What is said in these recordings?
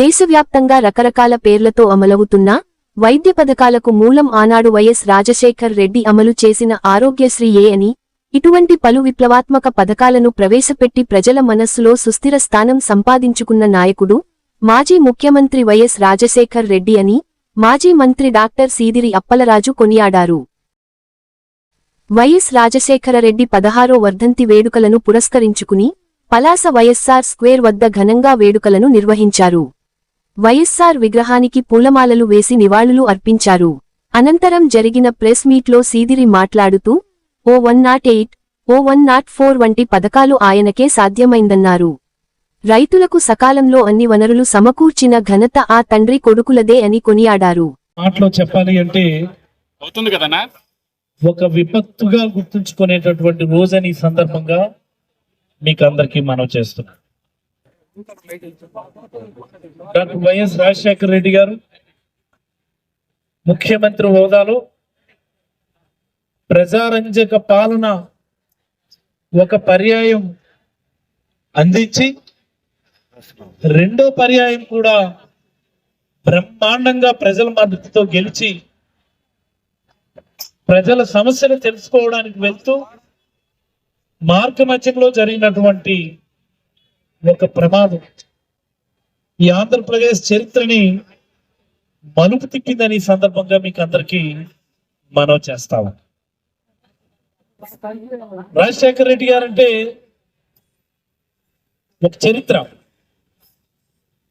దేశవ్యాప్తంగా రకరకాల పేర్లతో అమలవుతున్న వైద్య పథకాలకు మూలం ఆనాడు వైఎస్ రాజశేఖర్ రెడ్డి అమలు చేసిన ఆరోగ్యశ్రీ ఏ అని ఇటువంటి పలు విప్లవాత్మక పథకాలను ప్రవేశపెట్టి ప్రజల మనస్సులో సుస్థిర స్థానం సంపాదించుకున్న నాయకుడు మాజీ ముఖ్యమంత్రి వైఎస్ రాజశేఖర్ రెడ్డి అని మాజీ మంత్రి డాక్టర్ సీదిరి అప్పలరాజు కొనియాడారు. వైఎస్ రాజశేఖరరెడ్డి పదహారో వర్ధంతి వేడుకలను పురస్కరించుకుని పలాస వైఎస్సార్ స్క్వేర్ వద్ద ఘనంగా వేడుకలను నిర్వహించారు. వైఎస్సార్ విగ్రహానికి పూలమాలలు వేసి నివాళులు అర్పించారు. అనంతరం జరిగిన ప్రెస్ మీట్లో సీదిరి మాట్లాడుతూ ఓ one nought eight oh one nought four వంటి పథకాలు ఆయనకే సాధ్యమైందన్నారు. రైతులకు సకాలంలో అన్ని వనరులు సమకూర్చిన ఘనత ఆ తండ్రి కొడుకులదే అని కొనియాడారు. మాటలో చెప్పాలి అంటే అవుతుంది కదనా ఒక విపత్తుగా గుర్తుంచుకునేటటువంటి రోజని ఈ సందర్భంగా మీకు అందరికీ మనం చేస్తున్నాం. డాక్టర్ వైఎస్ రాజశేఖర రెడ్డి గారు ముఖ్యమంత్రి హోదాలో ప్రజారంజక పాలన ఒక పర్యాయం అందించి రెండో పర్యాయం కూడా బ్రహ్మాండంగా ప్రజల మద్దతుతో గెలిచి ప్రజల సమస్యలు తెలుసుకోవడానికి వెళ్తూ మార్గ మధ్యంలో జరిగినటువంటి ఒక ప్రమాదం. ఈ ఆంధ్రప్రదేశ్ చరిత్రని మలుపు తిప్పిందని సందర్భంగా మీకు అందరికీ మనవ చేస్తాము రాజశేఖర రెడ్డి గారంటే ఒక చరిత్ర.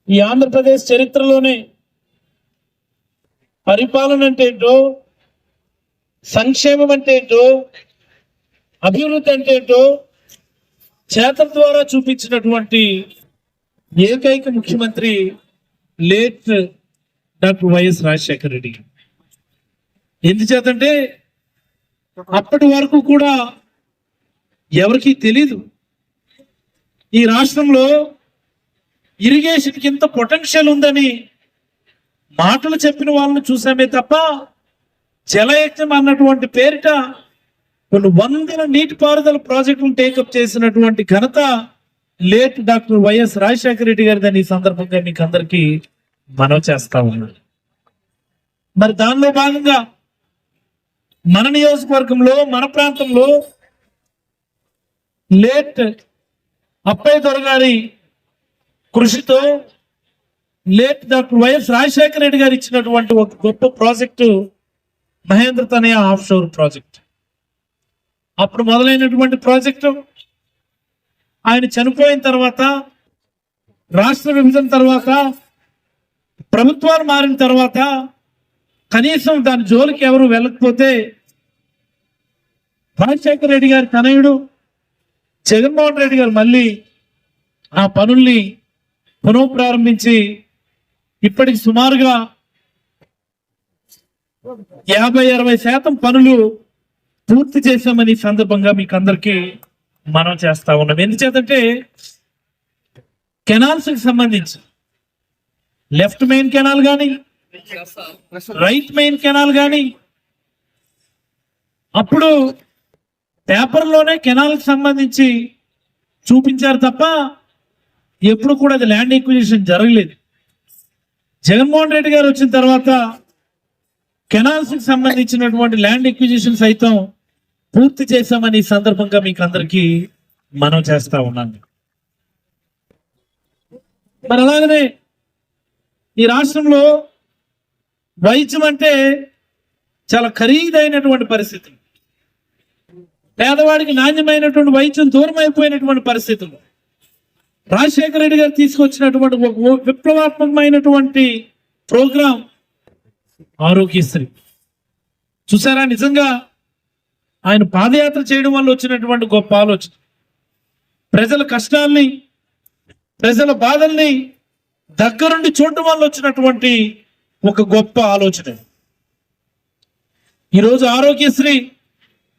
ఈ ఆంధ్రప్రదేశ్ చరిత్రలోనే పరిపాలన అంటే ఏంటో సంక్షేమం అంటే ఏంటో అభివృద్ధి అంటే ఏంటో చేతల ద్వారా చూపించినటువంటి ఏకైక ముఖ్యమంత్రి late doctor YS Rajasekhara Reddy ఎందుచేతంటే అప్పటి వరకు కూడా ఎవరికీ తెలీదు. ఈ రాష్ట్రంలో ఇరిగేషన్కి ఇంత పొటెన్షియల్ ఉందని మాటలు చెప్పిన వాళ్ళని చూసామే తప్ప జలయజ్ఞం అన్నటువంటి పేరిట కొన్ని వందల నీటిపారుదల ప్రాజెక్టును టేకప్ చేసినటువంటి ఘనత late doctor YS Rajasekhara Reddy గారిదని ఈ సందర్భంగా మీకు అందరికీ మనవి చేస్తా ఉన్నాను మరి దానిలో భాగంగా మన నియోజకవర్గంలో మన ప్రాంతంలో లేట్ అప్పయ్య దొరగారి కృషితో late doctor YS Rajasekhara Reddy garu ఇచ్చినటువంటి ఒక గొప్ప project Mahindra Tanaya of sure project. అప్పుడు మొదలైనటువంటి ప్రాజెక్టు. ఆయన చనిపోయిన తర్వాత రాష్ట్ర విభజన తర్వాత ప్రభుత్వాలు మారిన తర్వాత కనీసం దాని జోలికి ఎవరు వెళ్ళకపోతే రాజశేఖర రెడ్డి గారి తనయుడు జగన్మోహన్ రెడ్డి గారు మళ్ళీ ఆ పనుల్ని పునః ప్రారంభించి ఇప్పటికి సుమారుగా యాభై అరవై శాతం పనులు పూర్తి చేశామని సందర్భంగా మీకు అందరికీ మనం చేస్తా ఉన్నాం. ఎందుచేతంటే కెనాల్స్కి సంబంధించి లెఫ్ట్ మెయిన్ కెనాల్ కానీ రైట్ మెయిన్ కెనాల్ కానీ అప్పుడు పేపర్లోనే కెనాల్కి సంబంధించి చూపించారు తప్ప ఎప్పుడు కూడా అది ల్యాండ్ ఎక్విజిషన్ జరగలేదు. జగన్మోహన్ రెడ్డి గారు వచ్చిన తర్వాత కెనాల్స్కి సంబంధించినటువంటి ల్యాండ్ ఎక్విజిషన్ సైతం పూర్తి చేశామని సందర్భంగా మీకు అందరికీ మనం చేస్తా ఉన్నాం. మరి అలాగనే ఈ రాష్ట్రంలో వైద్యం అంటే చాలా ఖరీదైనటువంటి పరిస్థితులు. పేదవాడికి నాణ్యమైనటువంటి వైద్యం దూరం అయిపోయినటువంటి పరిస్థితులు. రాజశేఖర రెడ్డి గారు తీసుకొచ్చినటువంటి ఒక విప్లవాత్మకమైనటువంటి ప్రోగ్రాం ఆరోగ్యశ్రీ. చూసారా? నిజంగా ఆయన పాదయాత్ర చేయడం వల్ల వచ్చినటువంటి గొప్ప ఆలోచన. ప్రజల కష్టాల్ని ప్రజల బాధల్ని దగ్గరుండి చూడటం వల్ల వచ్చినటువంటి ఒక గొప్ప ఆలోచన. ఈరోజు ఆరోగ్యశ్రీ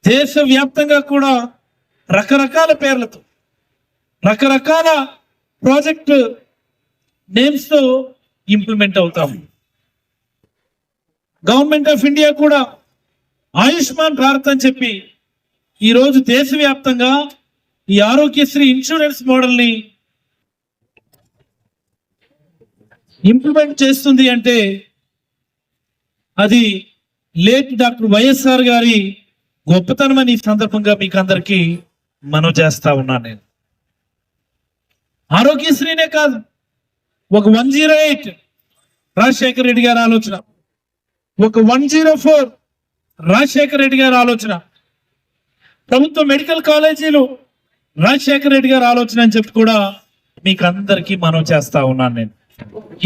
దేశవ్యాప్తంగా కూడా రకరకాల పేర్లతో రకరకాల ప్రాజెక్ట్ నేమ్స్తో ఇంప్లిమెంట్ అవుతాము. గవర్నమెంట్ ఆఫ్ ఇండియా కూడా ఆయుష్మాన్ భారత్ అని చెప్పి ఈరోజు దేశవ్యాప్తంగా ఈ ఆరోగ్యశ్రీ ఇన్సూరెన్స్ మోడల్ని ఇంప్లిమెంట్ చేస్తుంది అంటే అది లేట్ డాక్టర్ వైఎస్ఆర్ గారి గొప్పతనం అని ఈ సందర్భంగా మీకు అందరికీ మనం చేస్తా ఉన్నాను నేను. ఆరోగ్యశ్రీనే కాదు ఒక one zero eight Rajasekhara Reddy గారి ఆలోచన ఒక one zero four Rajasekhara Reddy గారి ఆలోచన. ప్రభుత్వ మెడికల్ కాలేజీలు రాజశేఖర రెడ్డి గారి ఆలోచన అని చెప్పి కూడా మీకు అందరికీ మనం చేస్తా ఉన్నాను నేను.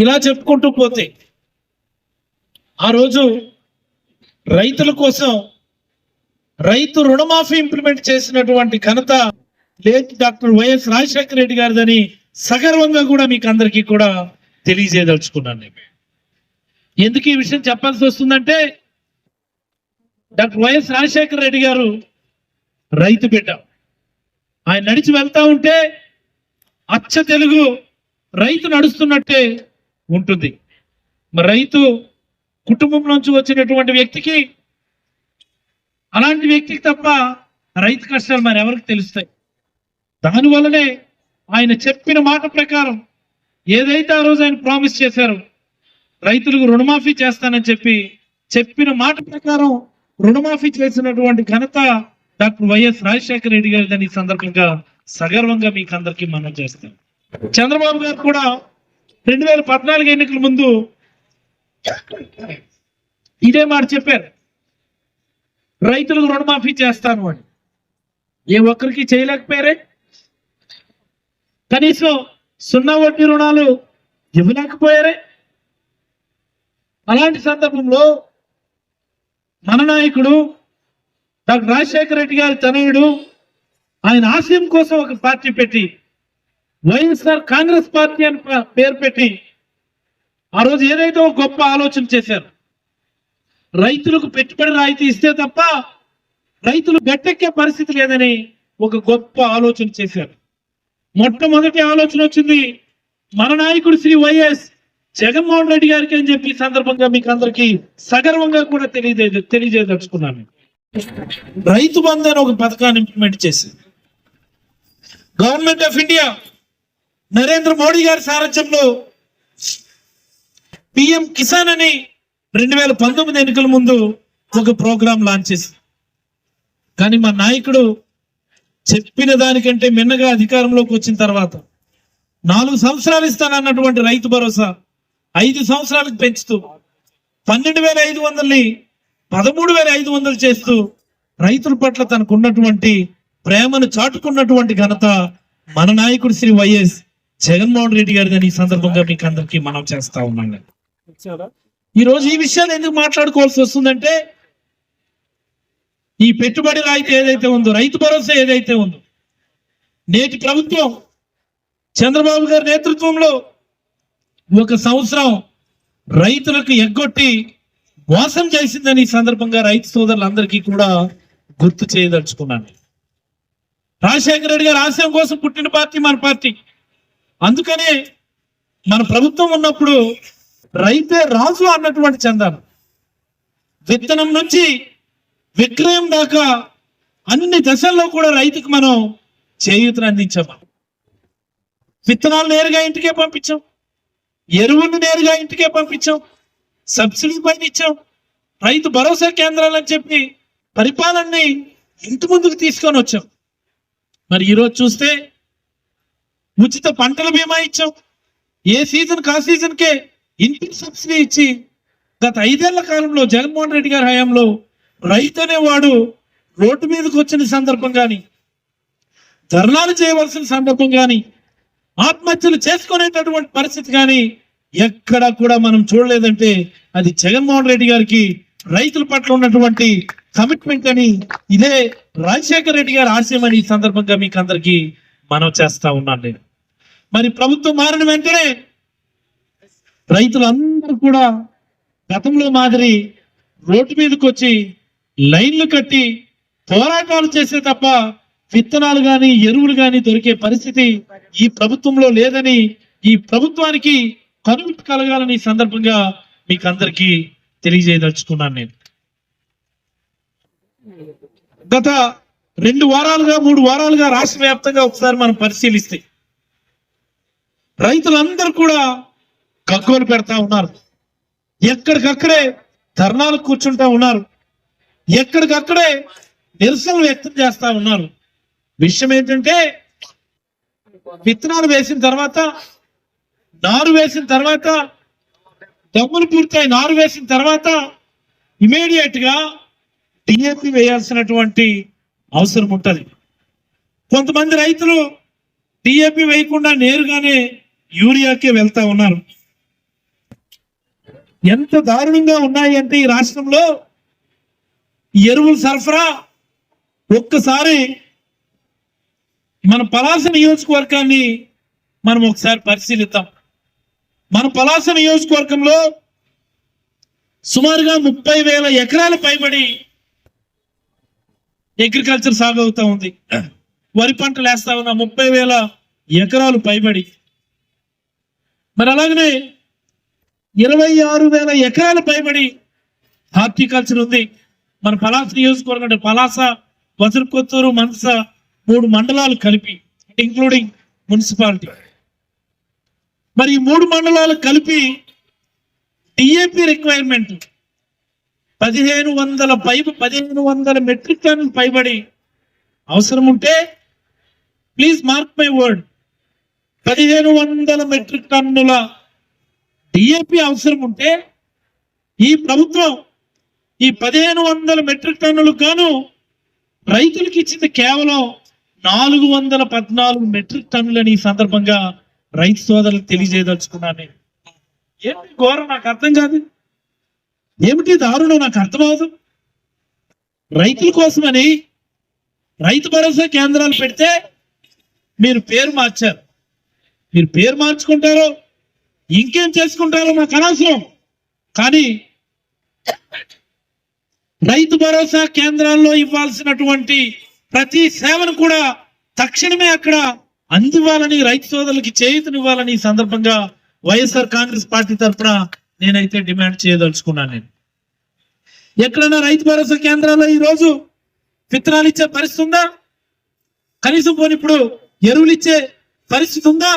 ఇలా చెప్పుకుంటూ పోతే ఆ రోజు రైతుల కోసం రైతు రుణమాఫీ ఇంప్లిమెంట్ చేసినటువంటి ఘనత late doctor YS Rajasekhara Reddy గారిదని సగర్వంగా కూడా మీకు అందరికీ కూడా తెలియజేయదలుచుకున్నాను నేను. ఎందుకు ఈ విషయం చెప్పాల్సి వస్తుందంటే డాక్టర్ వైఎస్ రాజశేఖర రెడ్డి గారు రైతు బిడ్డ. ఆయన నడిచి వెళ్తా ఉంటే అచ్చ తెలుగు రైతు నడుస్తున్నట్టే ఉంటుంది. మరి రైతు కుటుంబం నుంచి వచ్చినటువంటి వ్యక్తికి అలాంటి వ్యక్తికి తప్ప రైతు కష్టాలు మరి ఎవరికి తెలుస్తాయి? దానివల్లనే ఆయన చెప్పిన మాట ప్రకారం ఏదైతే ఆ రోజు ఆయన ప్రామిస్ చేశారో రైతులకు రుణమాఫీ చేస్తానని చెప్పి చెప్పిన మాట ప్రకారం రుణమాఫీ చేసినటువంటి ఘనత డాక్టర్ వైఎస్ రాజశేఖర రెడ్డి గారిదని సందర్భంగా సగర్వంగా మీకు అందరికీ మనం చేస్తాం. చంద్రబాబు గారు కూడా రెండు వేల పద్నాలుగు ఎన్నికల ముందు ఇదే మాట చెప్పారు. రైతులకు రుణమాఫీ చేస్తాను అని. ఏ ఒక్కరికి చేయలేకపోయారే? కనీసం సున్నా వడ్డీ రుణాలు ఇవ్వలేకపోయారే? అలాంటి సందర్భంలో మన నాయకుడు డాక్టర్ రాజశేఖర రెడ్డి గారి తనయుడు ఆయన ఆశయం కోసం ఒక పార్టీ పెట్టి వైఎస్ఆర్ కాంగ్రెస్ పార్టీ అని పేరు పెట్టి ఆ రోజు ఏదైతే ఒక గొప్ప ఆలోచన చేశారు రైతులకు పెట్టుబడి రాయితీ ఇస్తే తప్ప రైతులు గట్టెక్కే పరిస్థితి లేదని ఒక గొప్ప ఆలోచన చేశారు. మొట్టమొదటి ఆలోచన వచ్చింది మన నాయకుడు శ్రీ వైఎస్ జగన్మోహన్ రెడ్డి గారికి అని చెప్పి సందర్భంగా మీకు అందరికీ సగర్వంగా కూడా తెలియజే తెలియజేయదలుచుకున్నాను రైతు బంధు అని ఒక పథకాన్ని ఇంప్లిమెంట్ చేసి government of India Narendra Modi గారి సారథ్యంలో పిఎం కిసాన్ అని రెండు వేల పంతొమ్మిది ఎన్నికల ముందు ఒక ప్రోగ్రాం లాంచ్ చేసింది కానీ మా నాయకుడు చెప్పిన దానికంటే మిన్నగా అధికారంలోకి వచ్చిన తర్వాత నాలుగు సంవత్సరాలు ఇస్తానన్నటువంటి రైతు భరోసా ఐదు సంవత్సరాలకు పెంచుతూ పన్నెండు వేల ఐదు వందల్ని పదమూడు వేల ఐదు వందలు చేస్తూ రైతుల పట్ల తనకున్నటువంటి ప్రేమను చాటుకున్నటువంటి ఘనత మన నాయకుడు శ్రీ వైఎస్ జగన్మోహన్ రెడ్డి గారిని ఈ సందర్భంగా మీకు అందరికీ మనం చేస్తా ఉన్నాం. ఈ రోజు ఈ విషయాలు ఎందుకు మాట్లాడుకోవాల్సి వస్తుందంటే ఈ పెట్టుబడి రాయితీ ఏదైతే ఉందో రైతు భరోసా ఏదైతే ఉందో నేటి ప్రభుత్వం చంద్రబాబు గారి నేతృత్వంలో ఒక సంవత్సరం రైతులకు ఎగ్గొట్టి మోసం చేసిందని ఈ సందర్భంగా రైతు సోదరులందరికీ కూడా గుర్తు చేయదలుచుకున్నాను. రాజశేఖర రెడ్డి గారు ఆశయం కోసం పుట్టిన పార్టీ మన పార్టీ. అందుకనే మన ప్రభుత్వం ఉన్నప్పుడు రైతే రాజు అన్నటువంటి చందాను విత్తనం నుంచి విక్రయం దాకా అన్ని దశల్లో కూడా రైతుకు మనం చేయూతను అందించాము విత్తనాలు నేరుగా ఇంటికే పంపించాం. ఎరువులు నేరుగా ఇంటికే పంపించాం. సబ్సిడీ పైన ఇచ్చాం. రైతు భరోసా కేంద్రాలు అని చెప్పి పరిపాలనని ఇంటి ముందుకు తీసుకొని వచ్చాం. మరి ఈరోజు చూస్తే ఉచిత పంటల బీమా ఇచ్చాం. ఏ సీజన్ కా సీజన్కే ఇన్పుట్ సబ్సిడీ ఇచ్చి గత ఐదేళ్ళ కాలంలో జగన్మోహన్ రెడ్డి గారి హయాంలో రైతు అనేవాడు రోడ్డు మీదకి వచ్చిన సందర్భం కానీ ధర్నాలు చేయవలసిన సందర్భం కానీ ఆత్మహత్యలు చేసుకునేటటువంటి పరిస్థితి కానీ ఎక్కడ కూడా మనం చూడలేదంటే అది జగన్మోహన్ రెడ్డి గారికి రైతుల పట్ల ఉన్నటువంటి కమిట్మెంట్ అని ఇదే రాజశేఖర రెడ్డి గారి ఆశయం అని ఈ సందర్భంగా మీకు అందరికీ మనం చేస్తా ఉన్నాను నేను. మరి ప్రభుత్వం మారిన వెంటనే రైతులందరూ కూడా గతంలో మాదిరి రోడ్డు మీదకి వచ్చి లైన్లు కట్టి పోరాటాలు చేసే తప్ప విత్తనాలు కానీ ఎరువులు కానీ దొరికే పరిస్థితి ఈ ప్రభుత్వంలో లేదని ఈ ప్రభుత్వానికి కనువిప్పు కలగాలని సందర్భంగా మీకు అందరికీ తెలియజేయదలుచుకున్నాను నేను. గత రెండు వారాలుగా మూడు వారాలుగా రాష్ట్ర వ్యాప్తంగా ఒకసారి మనం పరిశీలిస్తే రైతులందరూ కూడా కక్కువలు పెడతా ఉన్నారు. ఎక్కడికక్కడే ధర్నాలు కూర్చుంటా ఉన్నారు. ఎక్కడికక్కడే నిరసనలు వ్యక్తం చేస్తా ఉన్నారు. విషయం ఏంటంటే విత్తనాలు వేసిన తర్వాత నారు వేసిన తర్వాత దమ్ములు పూర్తయి నారు వేసిన తర్వాత ఇమీడియట్గా డిఏపి వేయాల్సినటువంటి అవసరం ఉంటుంది. కొంతమంది రైతులు డిఏపి వేయకుండా నేరుగానే యూరియాకే వెళ్తా ఉన్నారు. ఎంత దారుణంగా ఉన్నాయి అంటే ఈ రాష్ట్రంలో ఎరువులు ఎరువుల సరఫరా ఒక్కసారి మన పలాస నియోజకవర్గాన్ని మనం ఒకసారి పరిశీలిద్దాం. మన పలాస నియోజకవర్గంలో సుమారుగా ముప్పై వేల ఎకరాల పైబడి అగ్రికల్చర్ సాగు అవుతా ఉంది. వరి పంటలు వేస్తా ఉన్న ముప్పై వేల ఎకరాలు పైబడి. మరి అలాగనే ఇరవై ఆరు వేల ఎకరాల పైబడి హార్టికల్చర్ ఉంది. మన పలాస నియోజకవర్గం అంటే పలాస వజ్రకొత్తూరు మనస మూడు మండలాలు కలిపి ఇంక్లూడింగ్ మున్సిపాలిటీ మరి ఈ మూడు మండలాలు కలిపి డిఏపి రిక్వైర్మెంట్ పదిహేను వందల పై పదిహేను వందల మెట్రిక్ టన్నులు పైబడి అవసరం ఉంటే ప్లీజ్ మార్క్ మై వర్డ్ పదిహేను వందల మెట్రిక్ టన్నుల డిఏపి అవసరం ఉంటే ఈ ప్రభుత్వం ఈ పదిహేను వందల మెట్రిక్ టన్నులకు గాను రైతులకు ఇచ్చింది కేవలం నాలుగు వందల పద్నాలుగు మెట్రిక్ టన్నులని ఈ సందర్భంగా రైతు సోదరులకు తెలియజేయదలుచుకున్నాను నేను. ఏమిటి ఘోరం? నాకు అర్థం కాదు. ఏమిటి దారుణం? నాకు అర్థమవుదు రైతుల కోసమని రైతు భరోసా కేంద్రాలు పెడితే మీరు పేరు మార్చారు. మీరు పేరు మార్చుకుంటారో ఇంకేం చేసుకుంటారో నాకు అనవసరం. కానీ రైతు భరోసా కేంద్రాల్లో ఇవ్వాల్సినటువంటి ప్రతి సేవను కూడా తక్షణమే అక్కడ అందివ్వాలని రైతు సోదరులకి చేయూతనివ్వాలని ఈ సందర్భంగా వైఎస్ఆర్ కాంగ్రెస్ పార్టీ తరఫున నేనైతే డిమాండ్ చేయదలుచుకున్నాను నేను. ఎక్కడన్నా రైతు భరోసా కేంద్రాల్లో ఈరోజు విత్తనాలు ఇచ్చే పరిస్థితి ఉందా? కనీసం పోని ఇప్పుడు ఎరువులు ఇచ్చే పరిస్థితి ఉందా?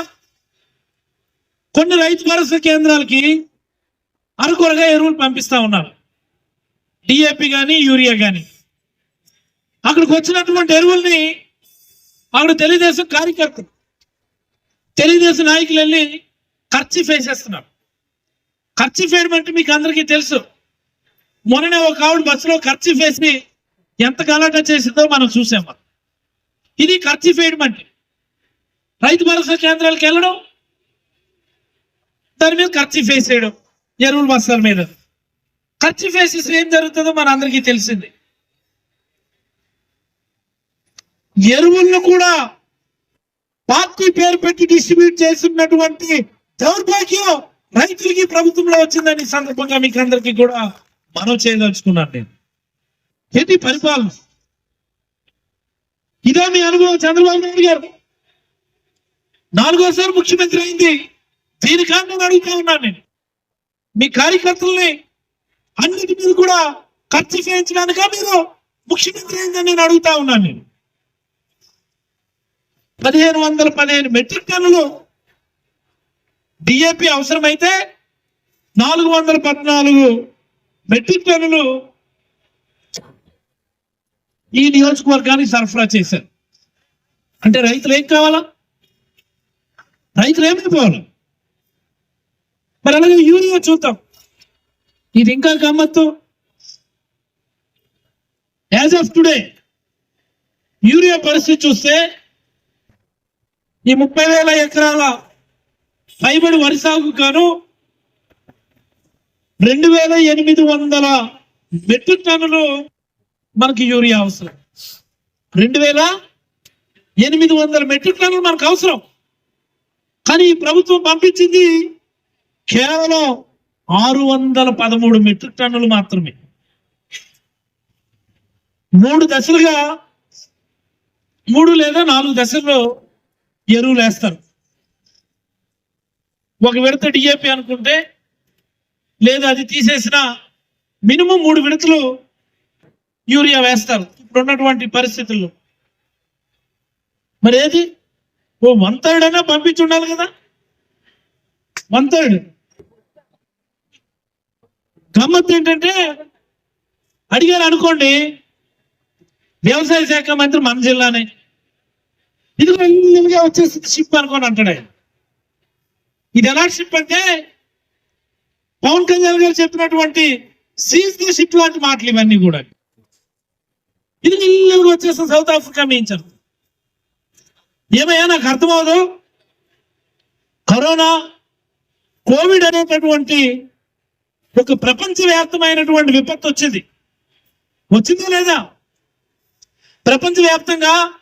కొన్ని రైతు భరోసా కేంద్రాలకి అరకొరగా ఎరువులు పంపిస్తా ఉన్నారు. డిఏపి కానీ యూరియా కానీ అక్కడికి వచ్చినటువంటి ఎరువుల్ని అక్కడ తెలుగుదేశం కార్యకర్తలు తెలుగుదేశం నాయకులు వెళ్ళి ఖర్చు వేసేస్తున్నారు. ఖర్చు వేయడం అంటే మీకు అందరికీ తెలుసు. మొన్ననే ఒక ఆవిడ బస్సులో ఖర్చు వేసి ఎంత గలాట చేసిందో మనం చూసాం మనం. ఇది ఖర్చు వేయడం అంటే. రైతు భరోసా కేంద్రాలకు వెళ్ళడం దాని మీద ఖర్చు వేసేయడం ఎరువుల బస్తాల మీద. ఖర్చు వేసి ఏం జరుగుతుందో మన అందరికీ తెలిసింది. ఎరువులను కూడా పార్టీ పేరు పెట్టి డిస్ట్రిబ్యూట్ చేస్తున్నటువంటి దౌర్భాగ్యం రైతులకి ప్రభుత్వంలో వచ్చిందని సందర్భంగా మీకు అందరికీ కూడా మనవి చేయదలుచుకున్నాను నేను. ఏంటి పరిపాలన? ఇదే మీ అనుభవం చంద్రబాబు నాయుడు గారు. నాలుగోసారి ముఖ్యమంత్రి అయింది. దీని కారణం అడుగుతా ఉన్నాను నేను. మీ కార్యకర్తల్ని అన్నిటి మీద కూడా ఖర్చు చేయించడానిక మీరు ముఖ్యమంత్రి అయిందని నేను అడుగుతా ఉన్నాను నేను. పదిహేను వందల పదిహేను మెట్రిక్ టన్నులు డిఏపి అవసరమైతే నాలుగు వందల పద్నాలుగు మెట్రిక్ టన్నులు ఈ నియోజకవర్గానికి సరఫరా చేశారు. అంటే రైతులు ఏం కావాలా? రైతులు ఏమైపోవాలి? మరి అలాగే యూరియా చూద్దాం. ఇది ఇంకా గమ్మత్తు. యాజ్ ఆఫ్ టుడే యూరియా పరిస్థితి చూస్తే ఈ ముప్పై వేల ఎకరాల పైబడి వరి సాగు గాను రెండు వేల ఎనిమిది వందల మెట్రిక్ టన్నులు మనకి యూరియా అవసరం. రెండు వేల ఎనిమిది వందల మెట్రిక్ టన్నులు మనకు అవసరం. కానీ ఈ ప్రభుత్వం పంపించింది కేవలం ఆరు వందల పదమూడు మెట్రిక్ టన్నులు మాత్రమే. మూడు దశలుగా మూడు లేదా నాలుగు దశల్లో ఎరువులు వేస్తారు. ఒక విడత డిఏపి అనుకుంటే లేదా అది తీసేసిన మినిమం మూడు విడతలు యూరియా వేస్తారు. ఇప్పుడు ఉన్నటువంటి పరిస్థితుల్లో. మరి ఏది? ఓ వన్ థర్డ్ అయినా పంపించి ఉండాలి కదా. One third. గమ్మత్ ఏంటంటే అడిగారు అనుకోండి వ్యవసాయ శాఖ మంత్రి మన జిల్లానే. ఇది మెల్లిగా వచ్చేసి షిప్ అనుకోని అంటాడు ఆయన. ఇది ఎలా షిప్ అంటే పవన్ కళ్యాణ్ గారు చెప్పినటువంటి సీజ్ ది షిప్ లాంటి మాటలు ఇవన్నీ కూడా. ఇది మెల్లిగా వచ్చేసి సౌత్ ఆఫ్రికా మేయించారు ఏమయ్యా నాకు అర్థమవదు కరోనా కోవిడ్ అనేటటువంటి ఒక ప్రపంచవ్యాప్తమైనటువంటి విపత్తు వచ్చింది. వచ్చిందా లేదా? ప్రపంచవ్యాప్తంగా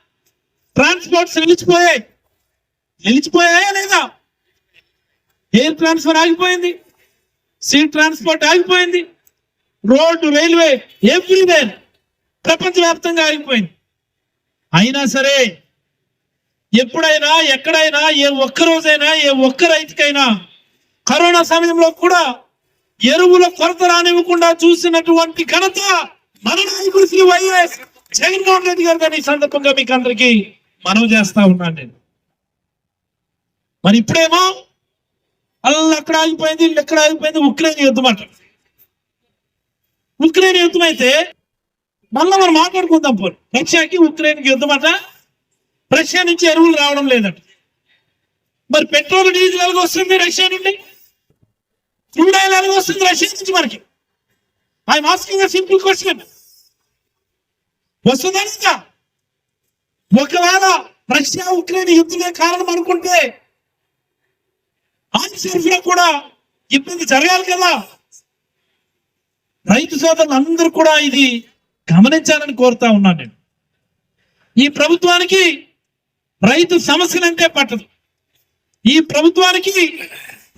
ట్రాన్స్పోర్ట్స్ నిలిచిపోయాయి. నిలిచిపోయాయా లేదా? ఎయిర్ ట్రాన్స్ఫర్ ఆగిపోయింది. సీ ట్రాన్స్పోర్ట్ ఆగిపోయింది. రోడ్డు రైల్వే ఎవ్రీవేర్ ప్రపంచవ్యాప్తంగా ఆగిపోయింది. అయినా సరే ఎప్పుడైనా ఎక్కడైనా ఏ ఒక్క రోజైనా ఏ ఒక్క రైతుకైనా కరోనా సమయంలో కూడా ఎరువుల కొరత రానివ్వకుండా చూసినటువంటి ఘనత మన నాయకుడు శ్రీ వైఎస్ జగన్మోహన్ రెడ్డి గారు ఈ సందర్భంగా మీకు అందరికీ మనవి చేస్తా ఉన్నాను నేను. మరి ఇప్పుడేమో అల్ల అక్కడ ఆగిపోయింది ఇల్లు ఎక్కడ ఆగిపోయింది ఉక్రెయిన్ యుద్ధం అంట. ఉక్రెయిన్ యుద్ధం అయితే మళ్ళీ మనం మాట్లాడుకుందాం పోనీ. రష్యాకి ఉక్రెయిన్కి యుద్ధం అట. రష్యా నుంచి ఎరువులు రావడం లేదట. మరి పెట్రోల్ డీజిల్ ఎలాగ వస్తుంది రష్యా నుండి? క్రూడ్ ఆయిల్ ఎలాగ వస్తుంది రష్యా నుంచి మనకి? ఐ మాస్కింగ్ సింపుల్ క్వశ్చన్ వస్తుందా ఒకవేళ రష్యా ఉక్రెయిన్ యుద్ధమే కారణం అనుకుంటే ఆయిల్ సరఫరా కూడా ఇబ్బంది జరగాలి కదా. రైతు సోదరులు అందరూ కూడా ఇది గమనించాలని కోరుతా ఉన్నాను నేను. ఈ ప్రభుత్వానికి రైతు సమస్యలంటే పట్టదు. ఈ ప్రభుత్వానికి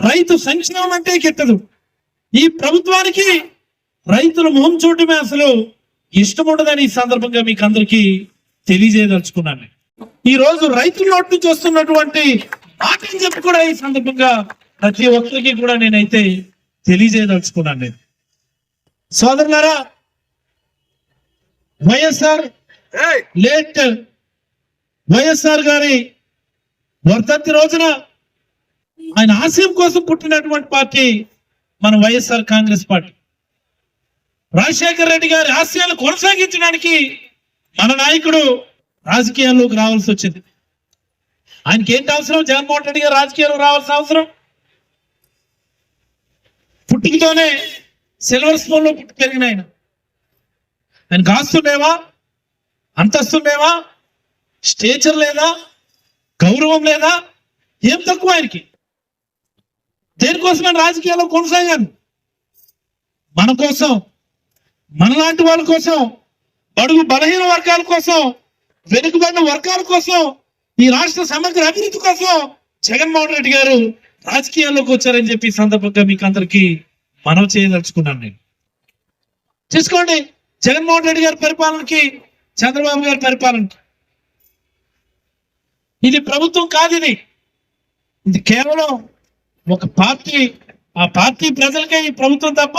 రైతు సంక్షేమం అంటే గిట్టదు. ఈ ప్రభుత్వానికి రైతుల మొహం చూడటమే అసలు ఇష్టం ఉండదని ఈ సందర్భంగా మీకు అందరికీ తెలియజేయదలుచుకున్నాను నేను. ఈ రోజు రైతుల నోటి నుంచి వస్తున్నటువంటి మాటలు చెప్పి కూడా ఈ సందర్భంగా ప్రతి ఒక్కరికి కూడా నేనైతే తెలియజేయదలుచుకున్నాను నేను. సోదరులారా వైఎస్ఆర్ లేట్ వైఎస్ఆర్ గారి వర్ధంతి రోజున ఆయన ఆశయం కోసం పుట్టినటువంటి పార్టీ మన YSR Congress party. Rajasekhara Reddy గారి ఆశయాలు కొనసాగించడానికి మన నాయకుడు రాజకీయాల్లోకి రావాల్సి వచ్చింది. ఆయనకి ఏంటి అవసరం? జగన్మోహన్ రెడ్డి గారు రాజకీయాలకు రావాల్సిన అవసరం? పుట్టుకతోనే సిల్వర్ స్పూన్లో పుట్టి పెరిగిన ఆయన. ఆయనకు ఆస్తుండేవా అంతస్తుండేవా? స్టేచర్ లేదా? గౌరవం లేదా? ఏం తక్కువ ఆయనకి? దేనికోసమైన రాజకీయాల్లో కొనసాగాను. మన కోసం మనలాంటి వాళ్ళ కోసం బడుగు బలహీన వర్గాల కోసం వెనుకబడిన వర్గాల కోసం ఈ రాష్ట్ర సమగ్ర అభివృద్ధి కోసం జగన్మోహన్ రెడ్డి గారు రాజకీయాల్లోకి వచ్చారని చెప్పి సందర్భంగా మీకు అందరికీ మనవి చేయదలుచుకున్నాను నేను. చూసుకోండి జగన్మోహన్ రెడ్డి గారి పరిపాలనకి చంద్రబాబు గారి పరిపాలనకి ఇది ప్రభుత్వం కాదు ఇది ఇది కేవలం ఒక పార్టీ ఆ పార్టీ ప్రజలకే ఈ ప్రభుత్వం తప్ప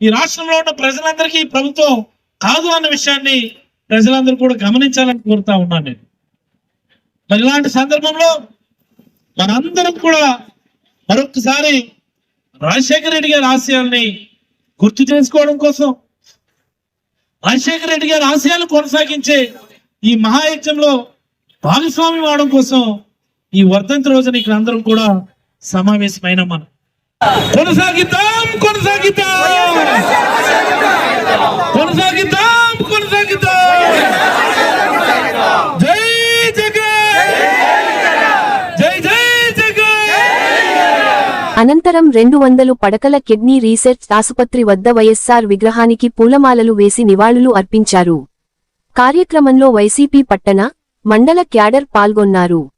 ఈ రాష్ట్రంలో ఉన్న ప్రజలందరికీ ఈ ప్రభుత్వం కాదు అన్న విషయాన్ని ప్రజలందరూ కూడా గమనించాలని కోరుతా ఉన్నాను నేను. మరి ఇలాంటి సందర్భంలో మనందరం కూడా మరొకసారి రాజశేఖర రెడ్డి గారి ఆశయాల్ని గుర్తు చేసుకోవడం కోసం రాజశేఖర రెడ్డి గారి ఆశయాలు కొనసాగించే ఈ మహాయజ్ఞంలో భాగస్వామి అవడం కోసం ఈ వర్ధంతి రోజున ఇక్కడ అందరం కూడా సమావేశమైన మనం. కొనసాగిద్దాం కొనసాగిద్దాం. కొనసాగిద్దాం కొనసాగిద్దాం. జై జగన్. జై జై జగన్. అనంతరం రెండు వందలు పడకల కిడ్నీ రీసెర్చ్ ఆసుపత్రి వద్ద వైఎస్సార్ విగ్రహానికి పూలమాలలు వేసి నివాళులు అర్పించారు. కార్యక్రమంలో వైసీపీ పట్టణ మండల క్యాడర్ పాల్గొన్నారు.